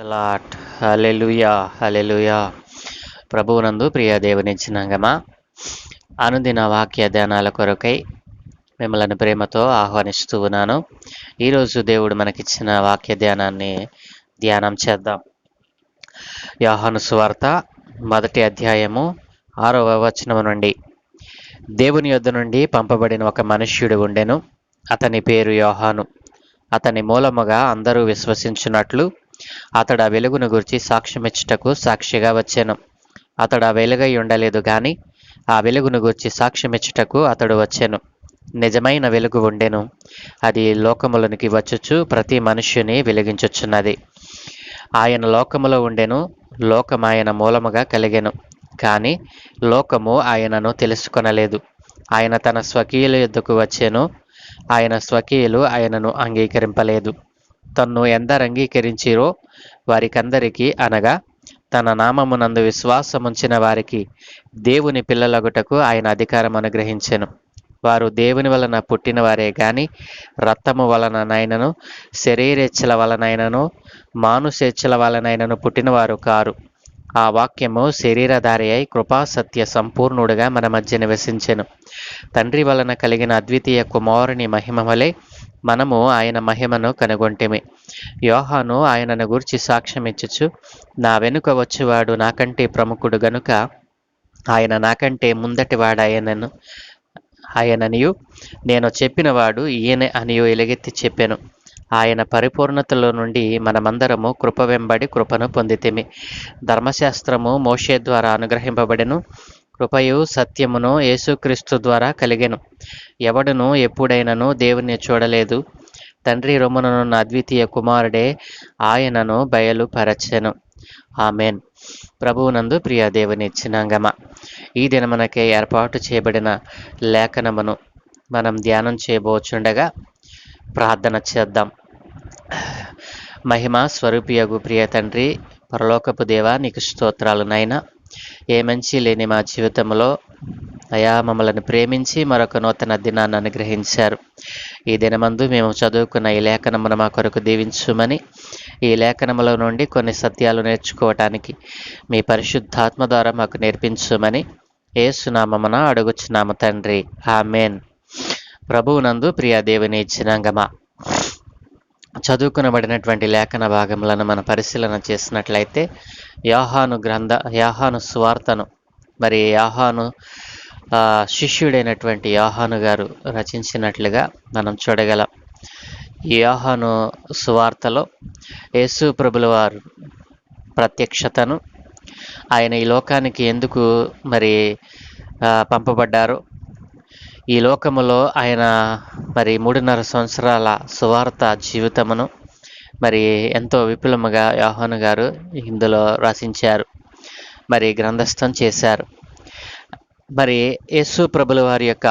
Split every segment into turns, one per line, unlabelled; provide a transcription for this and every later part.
Lot hallelujah hallelujah ప్రభువునందు ప్రియ దేవునిచ్చినంగమా అనుదిన వాక్య ధ్యానాల కొరకై మిమ్మల్ని ప్రేమతో ఆహ్వానిస్తూ ఉన్నాను. ఈరోజు దేవుడు మనకిచ్చిన వాక్య ధ్యానాన్ని ధ్యానం చేద్దాం. యాహాను సువార్త మొదటి అధ్యాయము ఆరవ వచనము నుండి. దేవుని యొద్ద నుండి పంపబడిన ఒక మనుష్యుడు ఉండెను. అతని పేరు యోహాను. అతని మూలముగా అందరూ విశ్వసించున్నట్లు అతడు ఆ వెలుగును గురించి సాక్ష్యమిచ్చుటకు సాక్షిగా వచ్చాను. అతడు ఆ వెలుగై ఉండలేదు కానీ ఆ వెలుగును గురించి సాక్ష్యమిచ్చుటకు అతడు వచ్చాను. నిజమైన వెలుగు ఉండెను. అది లోకములోనికి వచ్చుచు ప్రతి మనుష్యుని వెలిగించుచున్నది. ఆయన లోకములో ఉండెను లోకం ఆయన మూలముగా కలిగెను. కానీ లోకము ఆయనను తెలుసుకొనలేదు. ఆయన తన స్వకీయుల యుద్ధకు వచ్చాను. ఆయన స్వకీయులు ఆయనను అంగీకరింపలేదు. తన్ను ఎందరంగీకరించిరో వారికందరికీ అనగా తన నామమునందు విశ్వాసముంచిన వారికి దేవుని పిల్లలగుటకు ఆయన అధికారం అనుగ్రహించెను. వారు దేవుని వలన పుట్టినవారే గాని రక్తము వలననైనను శరీరేచ్ఛల వలనైనను మానుసేచ్ఛల వలనైనను పుట్టినవారు కారు. ఆ వాక్యము శరీరధారి అయి కృపాసత్య సంపూర్ణుడుగా మన మధ్య నివసించెను. తండ్రి వలన కలిగిన అద్వితీయ కుమారుని మహిమ వలె మనము ఆయన మహిమను కనుగొంటిమి. యోహాను ఆయనను గూర్చి సాక్ష్యమిచ్చుచు నా వెనుక వచ్చేవాడు నాకంటే ప్రముఖుడు గనుక ఆయన నాకంటే ముందటివాడాయనను ఆయననియు. నేను చెప్పినవాడు ఈయన అనియు ఎలుగెత్తి చెప్పాను. ఆయన పరిపూర్ణతలో నుండి మనమందరము కృప వెంబడి కృపను పొందితిమి. ధర్మశాస్త్రము మోషే ద్వారా అనుగ్రహింపబడెను. కృపయు సత్యమును యేసుక్రీస్తు ద్వారా కలిగెను. ఎవడును ఎప్పుడైనను దేవుని చూడలేదు. తండ్రి రొమ్మనున్న అద్వితీయ కుమారుడే ఆయనను బయలుపరచెను. ఆమెన్. ప్రభువునందు ప్రియ దేవుని చిన్నంగమ. ఈ దినమునకే ఏర్పాటు చేయబడిన లేఖనమును మనం ధ్యానం చేయబోచుండగా ప్రార్థన చేద్దాం. మహిమ స్వరూపియగు ప్రియ తండ్రి పరలోకపు దేవా నీకు స్తోత్రాలు నైనా ఏ మంచి లేని మా జీవితంలో అయా మమ్మల్ని ప్రేమించి మరొక నూతన దినాన్ని అనుగ్రహించారు. ఈ దినమందు మేము చదువుకున్న ఈ లేఖనమును మా కొరకు దీవించుమని ఈ లేఖనములో నుండి కొన్ని సత్యాలు నేర్చుకోవటానికి మీ పరిశుద్ధాత్మ ద్వారా మాకు నేర్పించుమని ఏసునామమున అడుగుచున్నాము తండ్రి. ఆమెన్. ప్రభువునందు ప్రియ దేవుని ఇచ్చినంగమా చదువుకునబడినటువంటి లేఖన భాగములను మనం పరిశీలన చేసినట్లయితే యాహాను గ్రంథ యాహాను స్వార్తను మరి యాహాను శిష్యుడైనటువంటి యాహాను గారు రచించినట్లుగా మనం చూడగలం. యాహాను సువార్తలో యేసు ప్రభుల వారు ప్రత్యక్షతను ఆయన ఈ లోకానికి ఎందుకు మరి పంపబడ్డారు పంపబడ్డారో ఈ లోకములో ఆయన మరి మూడున్నర సంవత్సరాల సువార్త జీవితమును మరి ఎంతో విపులముగా యోహాను గారు ఇందులో రచించారు మరి గ్రంథస్థం చేశారు. మరి యేసు ప్రభుల వారి యొక్క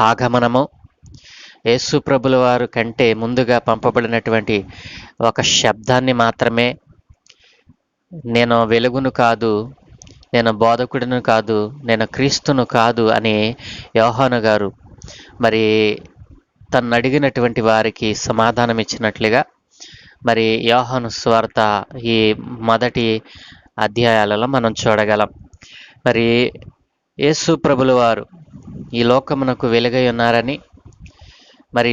ఆగమనము యేసు ప్రభుల వారు కంటే ముందుగా పంపబడినటువంటి ఒక శబ్దాన్ని మాత్రమే నేను వెలుగును కాదు నేను బోధకుడిను కాదు నేను క్రీస్తును కాదు అని యోహాను గారు మరి తను అడిగినటువంటి వారికి సమాధానం ఇచ్చినట్లుగా మరి యోహాను స్వార్త ఈ మొదటి అధ్యాయాలలో మనం చూడగలం. మరి యేసు ప్రభుల వారు ఈ లోకమునకు వెలుగై ఉన్నారని మరి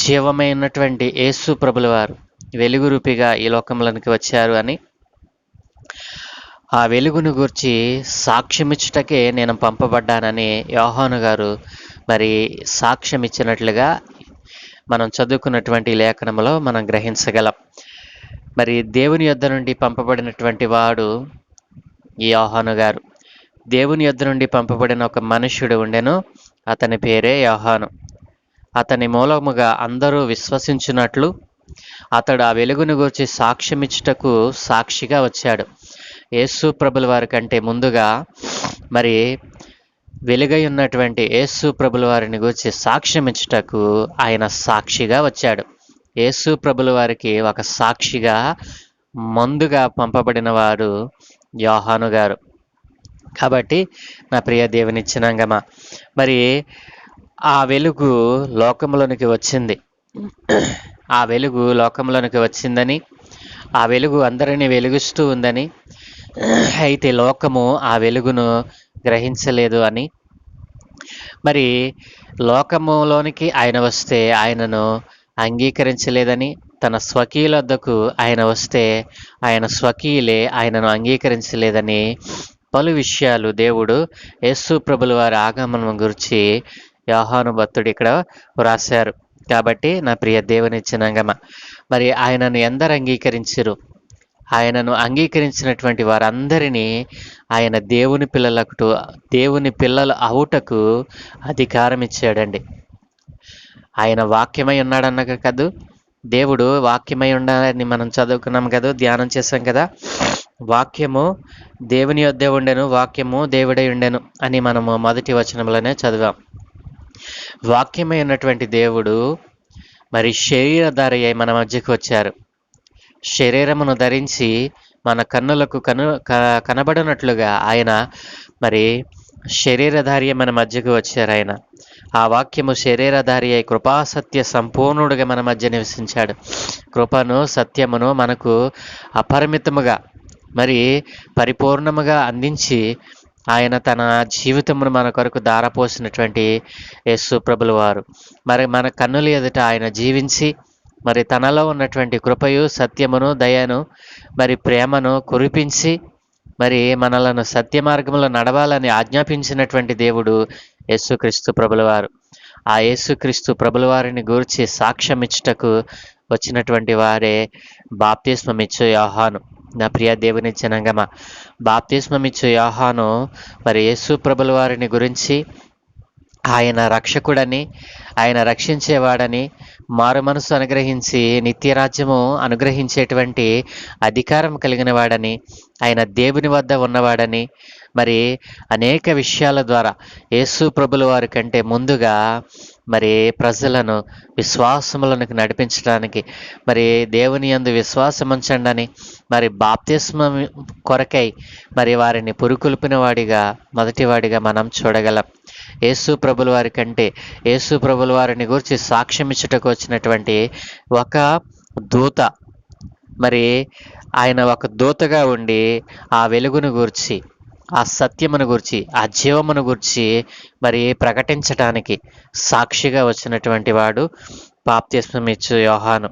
జీవమైనటువంటి యేసు ప్రభుల వారు వెలుగు రూపిగా ఈ లోకములోనికి వచ్చారు అని ఆ వెలుగును గూర్చి సాక్ష్యమిచ్చుటకే నేను పంపబడ్డానని యోహాను గారు మరి సాక్ష్యం ఇచ్చినట్లుగా మనం చదువుకున్నటువంటి లేఖనంలో మనం గ్రహించగలం. మరి దేవుని యొద్ధ నుండి పంపబడినటువంటి వాడు ఈ యోహాను గారు. దేవుని యొద్ధ నుండి పంపబడిన ఒక మనుష్యుడు ఉండెను అతని పేరే యోహాను. అతని మూలముగా అందరూ విశ్వసించినట్లు అతడు ఆ వెలుగును గురించి సాక్ష్యమిచ్చుటకు సాక్షిగా వచ్చాడు. యేసు ప్రభుల వారి కంటే ముందుగా మరి వెలుగై ఉన్నటువంటి యేసు ప్రభుల వారిని గురించి సాక్ష్యం ఇచ్చుటకు ఆయన సాక్షిగా వచ్చాడు. యేసు ప్రభుల వారికి ఒక సాక్షిగా మందుగా పంపబడిన వారు యోహాను గారు. కాబట్టి నా ప్రియ దేవుని చిన్నంగమ మరి ఆ వెలుగు లోకంలోనికి వచ్చింది. ఆ వెలుగు లోకంలోనికి వచ్చిందని ఆ వెలుగు అందరినీ వెలుగుస్తూ ఉందని అయితే లోకము ఆ వెలుగును గ్రహించలేదు అని. మరి లోకములోనికి ఆయన వస్తే ఆయనను అంగీకరించలేదని తన స్వకీయుల వద్దకు ఆయన వస్తే ఆయన స్వకీయులే ఆయనను అంగీకరించలేదని పలు విషయాలు దేవుడు యేసు ప్రభుల వారి ఆగమనం గురించి యోహాను భక్తుడు ఇక్కడ వ్రాశారు. కాబట్టి నా ప్రియ దేవుని చిన్నంగమ మరి ఆయనను ఎందరు అంగీకరించరు? ఆయనను అంగీకరించినటువంటి వారందరినీ ఆయన దేవుని పిల్లలకు దేవుని పిల్లలు అవుటకు అధికారం ఇచ్చాడండి. ఆయన వాక్యమై ఉన్నాడన్న కదూ? దేవుడు వాక్యమై ఉండాలని మనం చదువుకున్నాం కదా? ధ్యానం చేసాం కదా? వాక్యము దేవుని యొద్దే ఉండెను వాక్యము దేవుడై ఉండెను అని మనము మొదటి వచనంలోనే చదివాం. వాక్యమై ఉన్నటువంటి దేవుడు మరి శరీరధారి అయి మన మధ్యకు వచ్చారు. శరీరమును ధరించి మన కన్నులకు కను క- కనబడినట్లుగా ఆయన మరి శరీరధారి మన మధ్యకు వచ్చారు ఆయన. ఆ వాక్యము శరీరధారి అయి కృపాసత్య సంపూర్ణుడుగా మన మధ్య నివసించాడు. కృపను సత్యమును మనకు అపరిమితముగా మరి పరిపూర్ణముగా అందించి ఆయన తన జీవితమును మన కొరకు దారపోసినటువంటి యేసు ప్రభుల వారు. మరి మన కన్నుల ఎదుట ఆయన జీవించి మరి తనలో ఉన్నటువంటి కృపయు సత్యమును దయను మరి ప్రేమను కురిపించి మరి మనలను సత్య మార్గంలో నడవాలని ఆజ్ఞాపించినటువంటి దేవుడు యేసుక్రీస్తు ప్రభులవారు. ఆ యేసుక్రీస్తు ప్రభులవారిని గూర్చి సాక్ష్యం ఇచ్చుటకు వచ్చినటువంటి వారే బాప్తిస్మమిచ్చు యోహాను. నా ప్రియ దేవుని జనంగమ బాప్తిస్మమిచ్చు యోహాను మరి యేసు ప్రభుల వారిని గురించి ఆయన రక్షకుడని ఆయన రక్షించేవాడని మారు మనసు అనుగ్రహించి నిత్యరాజ్యము అనుగ్రహించేటువంటి అధికారం కలిగిన వాడని ఆయన దేవుని వద్ద ఉన్నవాడని మరి అనేక విషయాల ద్వారా యేసు ప్రభుల వారి కంటే ముందుగా మరి ప్రజలను విశ్వాసములకు నడిపించడానికి మరి దేవుని యందు విశ్వాసం ఉంచండి మరి బాప్తిస్మం కొరకై మరి వారిని పురుకొల్పిన వాడిగా మొదటివాడిగా మనం చూడగలం. యేసు ప్రభుల వారి కంటే యేసు ప్రభుల వారిని గురించి సాక్ష్యం ఇచ్చుటకు వచ్చినటువంటి ఒక దూత. మరి ఆయన ఒక దూతగా ఉండి ఆ వెలుగును గూర్చి ఆ సత్యమును గురించి ఆ జీవమును గురించి మరి ప్రకటించటానికి సాక్షిగా వచ్చినటువంటి వాడు బాప్తిస్మమిచ్చు యోహాను.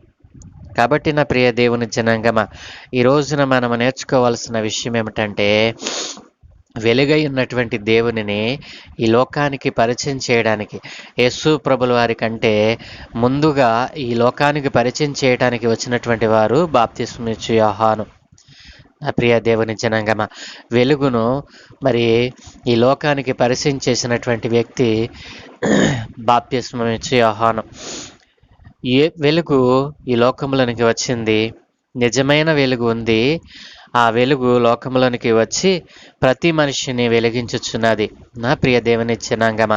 కాబట్టి నా ప్రియ దేవుని జనాంగమ ఈ రోజున మనం నేర్చుకోవాల్సిన విషయం ఏమిటంటే వెలుగై ఉన్నటువంటి దేవునిని ఈ లోకానికి పరిచయం చేయడానికి యేసు ప్రభుల వారి కంటే ముందుగా ఈ లోకానికి పరిచయం చేయడానికి వచ్చినటువంటి వారు బాప్తిస్మిచ్చు యోహాను. నా ప్రియ దేవుని జనంగమ వెలుగును మరి ఈ లోకానికి పరిచయం చేసినటువంటి వ్యక్తి బాప్తిస్మిచ్చు యోహాను. ఏ వెలుగు ఈ లోకంలోనికి వచ్చింది? నిజమైన వెలుగు ఉంది. ఆ వెలుగు లోకంలోనికి వచ్చి ప్రతి మనిషిని వెలిగించుచున్నది. నా ప్రియ దేవుని చిన్నాంగమ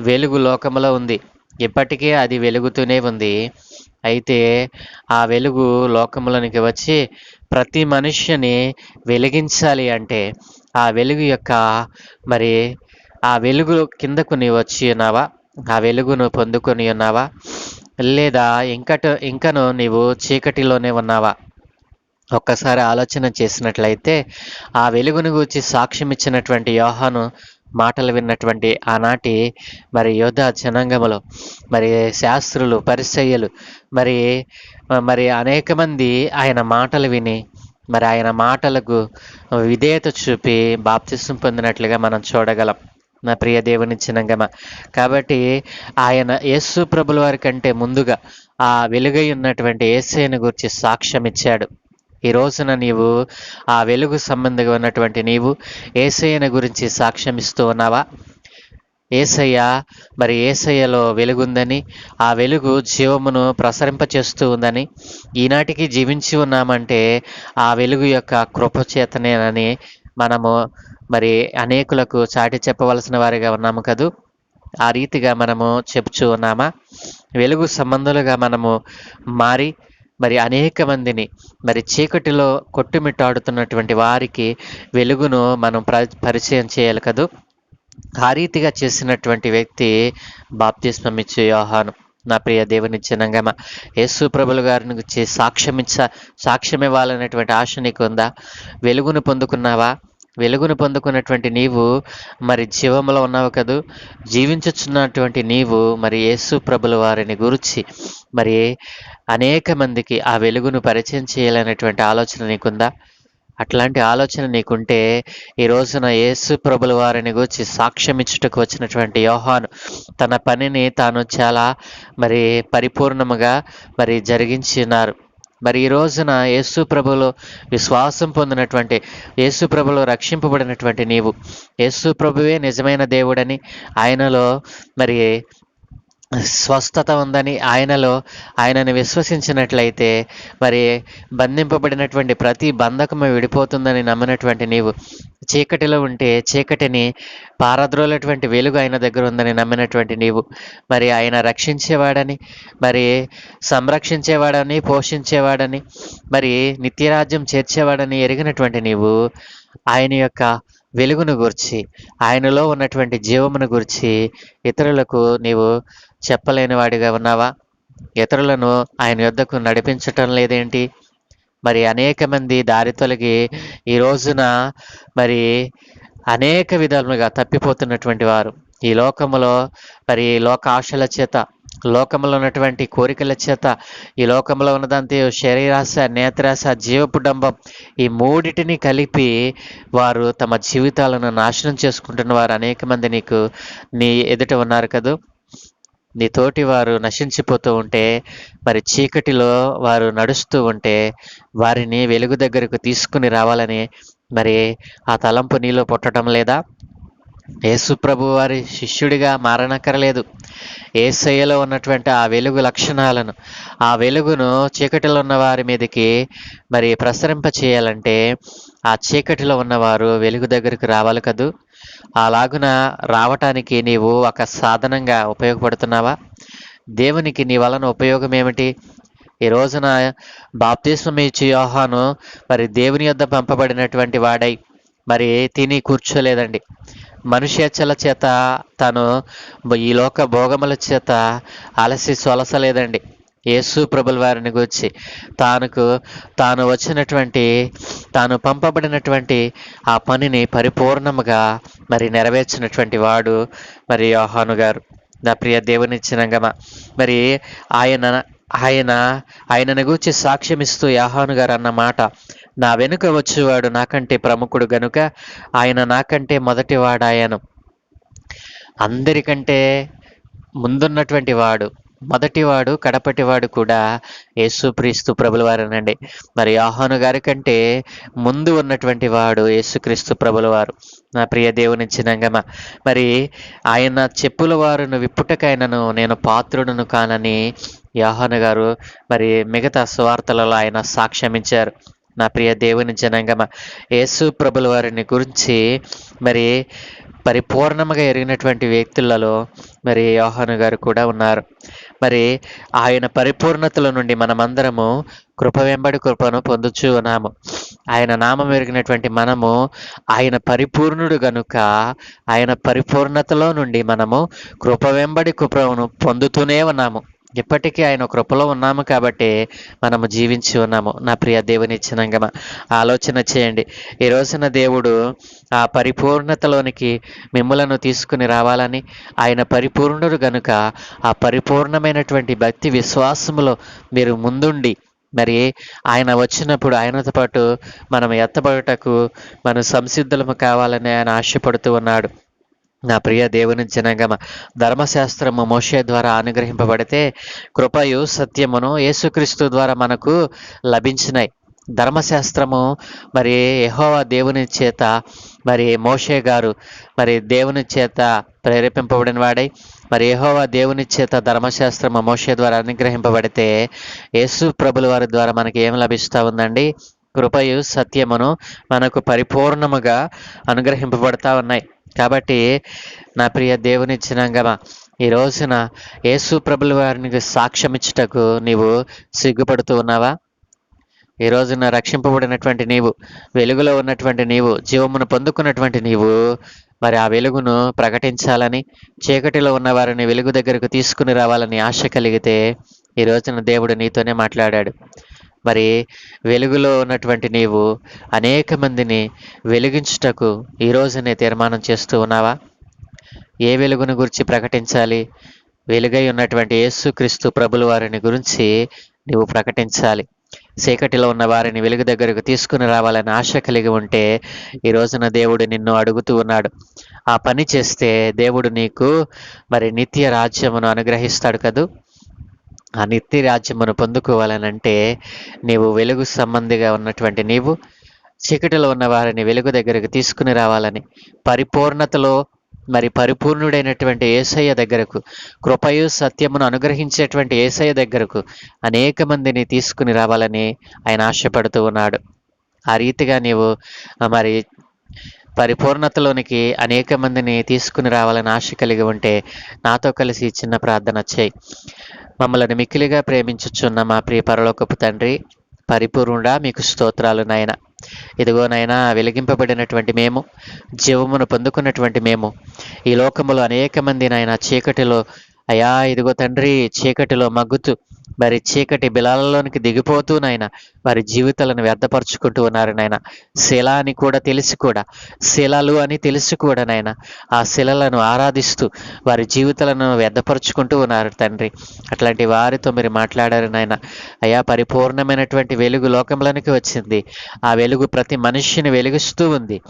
వెలుగు లోకంలో ఉంది. ఇప్పటికే అది వెలుగుతూనే ఉంది. అయితే ఆ వెలుగు లోకంలోనికి వచ్చి ప్రతి మనుష్యని వెలిగించాలి అంటే ఆ వెలుగు యొక్క మరి ఆ వెలుగు కిందకు నీవు వచ్చి ఉన్నావా? ఆ వెలుగును పొందుకొని ఉన్నావా? లేదా ఇంకట ఇంకను నీవు చీకటిలోనే ఉన్నావా? ఒక్కసారి ఆలోచన చేసినట్లయితే ఆ వెలుగును గూర్చి సాక్ష్యం ఇచ్చినటువంటి యోహాను మాటలు విన్నటువంటి ఆనాటి మరి యోధ జనాంగములో మరి శాస్త్రులు పరిసయ్యలు మరి మరి అనేక మంది ఆయన మాటలు విని మరి ఆయన మాటలకు విధేయత చూపి బాప్తిస్వం పొందినట్లుగా మనం చూడగలం. నా ప్రియ దేవుని చిన్నంగమ కాబట్టి ఆయన యేసు ప్రభుల వారి కంటే ముందుగా ఆ వెలుగై ఉన్నటువంటి ఏసైని గురించి సాక్ష్యం ఇచ్చాడు. ఈ రోజున నీవు ఆ వెలుగు సంబంధిగా ఉన్నటువంటి నీవు ఏసయ్యను గురించి సాక్ష్యం ఇస్తూ ఉన్నావా? ఏసయ్య మరి ఏసయ్యలో వెలుగుందని ఆ వెలుగు జీవమును ప్రసరింపచేస్తూ ఉందని ఈనాటికి జీవించి ఉన్నామంటే ఆ వెలుగు యొక్క కృపచేతనేనని మనము మరి అనేకులకు చాటి చెప్పవలసిన వారిగా ఉన్నాము కదూ? ఆ రీతిగా మనము చెప్పుచూ ఉన్నామా? వెలుగు సంబంధులుగా మనము మారి మరి అనేక మందిని మరి చీకటిలో కొట్టుమిట్టాడుతున్నటువంటి వారికి వెలుగును మనం ప్ర పరిచయం చేయాలి కదూ? ఆ రీతిగా చేసినటువంటి వ్యక్తి బాప్తిస్మం ఇచ్చే యోహాను. నా ప్రియ దేవుని చిన్నంగమ యేసు ప్రభుల గారిని గురించి సాక్ష్యం ఇచ్చ సాక్ష్యం ఇవ్వాలనేటువంటి ఆశ నీకు ఉందా వెలుగును పొందుకున్నావా? వెలుగును పొందుకున్నటువంటి నీవు మరి జీవంలో ఉన్నావు కదూ. జీవించుచున్నటువంటి నీవు మరి యేసు ప్రభుల వారిని గురించి మరి అనేక మందికి ఆ వెలుగును పరిచయం చేయాలనేటువంటి ఆలోచన నీకుందా? అట్లాంటి ఆలోచన నీకుంటే ఈ రోజున యేసు ప్రభుల వారిని గురించి సాక్ష్యం ఇచ్చుటకు వచ్చినటువంటి యోహాను తన పనిని తాను చాలా మరి పరిపూర్ణముగా మరి జరిగించినారు. మరి ఈ రోజున యేసు ప్రభులో విశ్వాసం పొందినటువంటి యేసు ప్రభులో రక్షింపబడినటువంటి నీవు యేసు ప్రభువే నిజమైన దేవుడని ఆయనలో మరి స్వస్థత ఉందని ఆయనలో ఆయనను విశ్వసించినట్లయితే మరి బంధింపబడినటువంటి ప్రతి బంధకము విడిపోతుందని నమ్మినటువంటి నీవు. చీకటిలో ఉంటే చీకటిని పారద్రోలేటువంటి వెలుగు ఆయన దగ్గర ఉందని నమ్మినటువంటి నీవు. మరి ఆయన రక్షించేవాడని మరి సంరక్షించేవాడని పోషించేవాడని మరి నిత్యరాజ్యం చేర్చేవాడని ఎరిగినటువంటి నీవు ఆయన యొక్క వెలుగును గురించి ఆయనలో ఉన్నటువంటి జీవమును గురించి ఇతరులకు నీవు చెప్పలేని వాడిగా ఉన్నావా? ఇతరులను ఆయన యొద్దకు నడిపించటం లేదేంటి? మరి అనేక మంది దారి తొలగి ఈ రోజున మరి అనేక విధాలుగా తప్పిపోతున్నటువంటి వారు. ఈ లోకములో మరి లోక ఆశల చేత లోకంలో ఉన్నటువంటి కోరికల చేత ఈ లోకంలో ఉన్నదంతే శరీరాశ నేత్రాశ జీవపుడంబం ఈ మూడిటిని కలిపి వారు తమ జీవితాలను నాశనం చేసుకుంటున్న వారు అనేక మంది నీకు నీ ఎదుట ఉన్నారు కదూ. నీ తోటి వారు నశించిపోతూ ఉంటే మరి చీకటిలో వారు నడుస్తూ ఉంటే వారిని వెలుగు దగ్గరకు తీసుకుని రావాలని మరి ఆ తలంపు నీలో పుట్టడం లేదా? యేసు ప్రభు వారి శిష్యుడిగా మారనక్కరలేదు. ఏసయ్యలో ఉన్నటువంటి ఆ వెలుగు లక్షణాలను ఆ వెలుగును చీకటిలో ఉన్న వారి మీదకి మరి ప్రసరింప చేయాలంటే ఆ చీకటిలో ఉన్నవారు వెలుగు దగ్గరికి రావాలి కదూ? అలాగున రావటానికి నీవు ఒక సాధనంగా ఉపయోగపడుతున్నావా? దేవునికి నీ వలన ఉపయోగం ఏమిటి? ఈ రోజున బాప్తిస్మం ఇచ్చి యోహాను మరి దేవుని యొద్ద పంపబడినటువంటి వాడై మరి తిని కూర్చోలేదండి. మనుష్యచ్చల చేత తను ఈ లోక భోగముల చేత అలసి సొలసలేదండి. యేసు ప్రభుల వారిని గురించి తానుకు తాను వచ్చినటువంటి తాను పంపబడినటువంటి ఆ పనిని పరిపూర్ణముగా మరి నెరవేర్చినటువంటి వాడు మరి యోహాను గారు. నా ప్రియ దేవుని చిన్నంగమ. మరి ఆయన ఆయన ఆయనను గూర్చి సాక్ష్యమిస్తూ యాహాను గారు అన్న మాట నా వెనుక వచ్చేవాడు నాకంటే ప్రముఖుడు గనుక ఆయన నాకంటే మొదటివాడాయను. అందరికంటే ముందున్నటువంటి వాడు మొదటివాడు కడపటివాడు కూడా యేసుక్రీస్తు ప్రభుల వారేనండి మరి ఆహాను గారి కంటే ముందు ఉన్నటువంటి వాడు యేసుక్రీస్తు ప్రభుల వారు నా ప్రియ దేవుని చిన్నంగమ మరి ఆయన చెప్పుల వారును విప్పుటకైనను నేను పాత్రుడును కానని యాహాను గారు మరి మిగతా స్వార్థలలో ఆయన సాక్ష్యమించారు నా ప్రియ దేవుని జనాంగమ యేసు ప్రభుల వారిని గురించి మరి పరిపూర్ణముగా ఎరిగినటువంటి వ్యక్తులలో మరి యోహాను గారు కూడా ఉన్నారు. మరి ఆయన పరిపూర్ణతల నుండి మనమందరము కృప వెంబడి కృపను పొందుచు ఉన్నాము. ఆయన నామం ఎరిగినటువంటి మనము ఆయన పరిపూర్ణుడు గనుక ఆయన పరిపూర్ణతలో నుండి మనము కృప వెంబడి కృపను పొందుతూనే ఉన్నాము. ఇప్పటికీ ఆయన కృపలో ఉన్నాము కాబట్టి మనము జీవించి ఉన్నాము. నా ప్రియ దేవుని ఇచ్చినంగమ ఆలోచన చేయండి. ఈ రోజున దేవుడు ఆ పరిపూర్ణతలోనికి మిమ్మలను తీసుకుని రావాలని ఆయన పరిపూర్ణుడు గనుక ఆ పరిపూర్ణమైనటువంటి భక్తి విశ్వాసములో మీరు ముందుండి మరి ఆయన వచ్చినప్పుడు ఆయనతో పాటు మనం ఎత్తబడుటకు మనం సంసిద్ధులము కావాలని ఆయన ఆశపడుతూ ఉన్నాడు. నా ప్రియ దేవుని జనగమ ధర్మశాస్త్రము మోషే ద్వారా అనుగ్రహింపబడితే కృపయు సత్యమును యేసుక్రీస్తు ద్వారా మనకు లభించినాయి. ధర్మశాస్త్రము మరి యహోవా దేవుని చేత మరి మోషే గారు మరి దేవుని చేత ప్రేరేపింపబడిన వాడై మరి యహోవా దేవుని చేత ధర్మశాస్త్రము మోషే ద్వారా అనుగ్రహింపబడితే యేసు ప్రభుల వారి ద్వారా మనకి ఏం లభిస్తూ ఉందండి? కృపయు సత్యమును మనకు పరిపూర్ణముగా అనుగ్రహింపబడతా ఉన్నాయి. కాబట్టి నా ప్రియ దేవుని చిన్నంగమ ఈ రోజున యేసు ప్రభుల వారికి సాక్ష్యం ఇచ్చుటకు నీవు సిగ్గుపడుతూ ఉన్నావా? ఈ రోజున రక్షింపబడినటువంటి నీవు వెలుగులో ఉన్నటువంటి నీవు జీవమును పొందుకున్నటువంటి నీవు మరి ఆ వెలుగును ప్రకటించాలని చీకటిలో ఉన్న వారిని వెలుగు దగ్గరకు తీసుకుని రావాలని ఆశ కలిగితే ఈ రోజున దేవుడు నీతోనే మాట్లాడాడు. మరి వెలుగులో ఉన్నటువంటి నీవు అనేక మందిని వెలిగించుటకు ఈ రోజునే తీర్మానం చేస్తూ ఉన్నావా? ఏ వెలుగును గురించి ప్రకటించాలి? వెలుగై ఉన్నటువంటి యేసుక్రీస్తు ప్రభుల వారిని గురించి నీవు ప్రకటించాలి. చీకటిలో ఉన్న వారిని వెలుగు దగ్గరకు తీసుకుని రావాలని ఆశ కలిగి ఉంటే ఈ రోజున దేవుడు నిన్ను అడుగుతూ ఉన్నాడు. ఆ పని చేస్తే దేవుడు నీకు మరి నిత్య రాజ్యమును అనుగ్రహిస్తాడు కదూ? ఆ నిత్య రాజ్యమును పొందుకోవాలనంటే నీవు వెలుగు సంబంధిగా ఉన్నటువంటి నీవు చీకటిలో ఉన్న వారిని వెలుగు దగ్గరకు తీసుకుని రావాలని పరిపూర్ణతలో మరి పరిపూర్ణుడైనటువంటి ఏసయ్య దగ్గరకు కృపయు సత్యమును అనుగ్రహించేటువంటి ఏసయ్య దగ్గరకు అనేక మందిని తీసుకుని రావాలని ఆయన ఆశపడుతూ ఉన్నాడు. ఆ రీతిగా నీవు మరి పరిపూర్ణతలోనికి అనేక మందిని తీసుకుని రావాలని ఆశ కలిగి ఉంటే నాతో కలిసి చిన్న ప్రార్థన చేయి. మమ్మల్ని మిక్కిలిగా ప్రేమించుచున్న మా ప్రియ పరలోకపు తండ్రి పరిపూర్ణుడా మీకు స్తోత్రాలు నాయన. ఇదిగో నాయనా వెలిగింపబడినటువంటి మేము జీవమును పొందుకున్నటువంటి మేము. ఈ లోకములో అనేక మంది నాయన చీకటిలో అయా ఇదిగో తండ్రి చీకటిలో మగ్గుతూ మరి చీకటి బిలాలలోనికి దిగిపోతూ నాయన వారి జీవితాలను వ్యర్థపరుచుకుంటూ ఉన్నారు నాయన. శిల అని కూడా తెలిసి కూడా శిలలు అని తెలిసి కూడా నాయన ఆ శిలలను ఆరాధిస్తూ వారి జీవితాలను వ్యర్థపరుచుకుంటూ ఉన్నారు తండ్రి. అట్లాంటి వారితో మీరు మాట్లాడారు నాయన. అయా పరిపూర్ణమైనటువంటి వెలుగు లోకంలోనికి వచ్చింది. ఆ వెలుగు ప్రతి మనిషిని వెలిగిస్తూ ఉంది.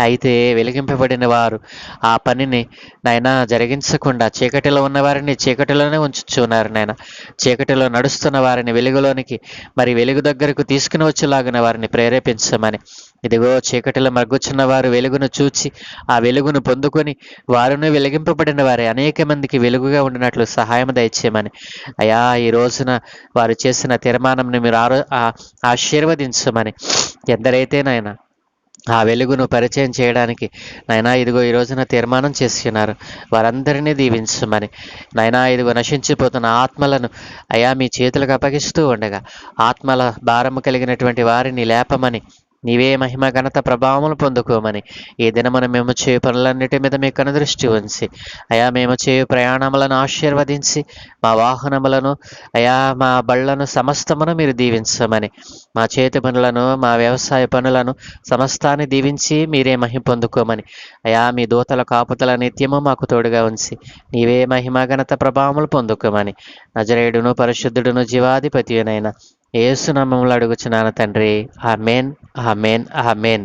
అయితే వెలిగింపబడిన వారు ఆ పనిని నాయన జరిగించకుండా చీకటిలో ఉన్న వారిని చీకటిలోనే ఉంచుచున్నారు నాయన. చీకటిలో నడుస్తున్న వారిని వెలుగులోనికి మరి వెలుగు దగ్గరకు తీసుకుని వచ్చేలాగిన వారిని ప్రేరేపించమని. ఇదిగో చీకటిలో మగ్గుచున్న వారు వెలుగును చూచి ఆ వెలుగును పొందుకొని వారును వెలిగింపబడిన వారే అనేక మందికి వెలుగుగా ఉండినట్లు సహాయం దయచేయమని. అయా ఈ రోజున వారు చేసిన తీర్మానంని మీరు ఆరో ఆశీర్వదించమని. ఎందరైతే నాయన ఆ వెలుగును పరిచయం చేయడానికి నాయనా ఇదిగో ఈ రోజున తీర్మానం చేస్తున్నారు. వారందరినీ దీవించమని. నాయనా ఇదిగో నశించిపోతున్న ఆత్మలను అయా మీ చేతులకు అప్పగిస్తూ ఉండగా ఆత్మల భారము కలిగినటువంటి వారిని లేపమని నీవే మహిమ ఘనత ప్రభావములు పొందుకోమని. ఈ దినమున మేము చేయు పనులన్నిటి మీద మీ కనుదృష్టి ఉంచి. అయా మేము చేయు ప్రయాణములను ఆశీర్వదించి మా వాహనములను అయా మా బళ్ళను సమస్తమును మీరు దీవించమని. మా చేతి పనులను మా వ్యవసాయ పనులను సమస్తాన్ని దీవించి మీరే మహిమ పొందుకోమని. అయా మీ దూతల కాపుతల నిత్యము మాకు తోడుగా ఉంచి. నీవే మహిమ ఘనత ప్రభావములు పొందుకోమని. నజరేయుడును పరిశుద్ధుడును జీవాధిపతి ఏసునామంలో అడుగుచున్నాను తండ్రి. Amen amen amen.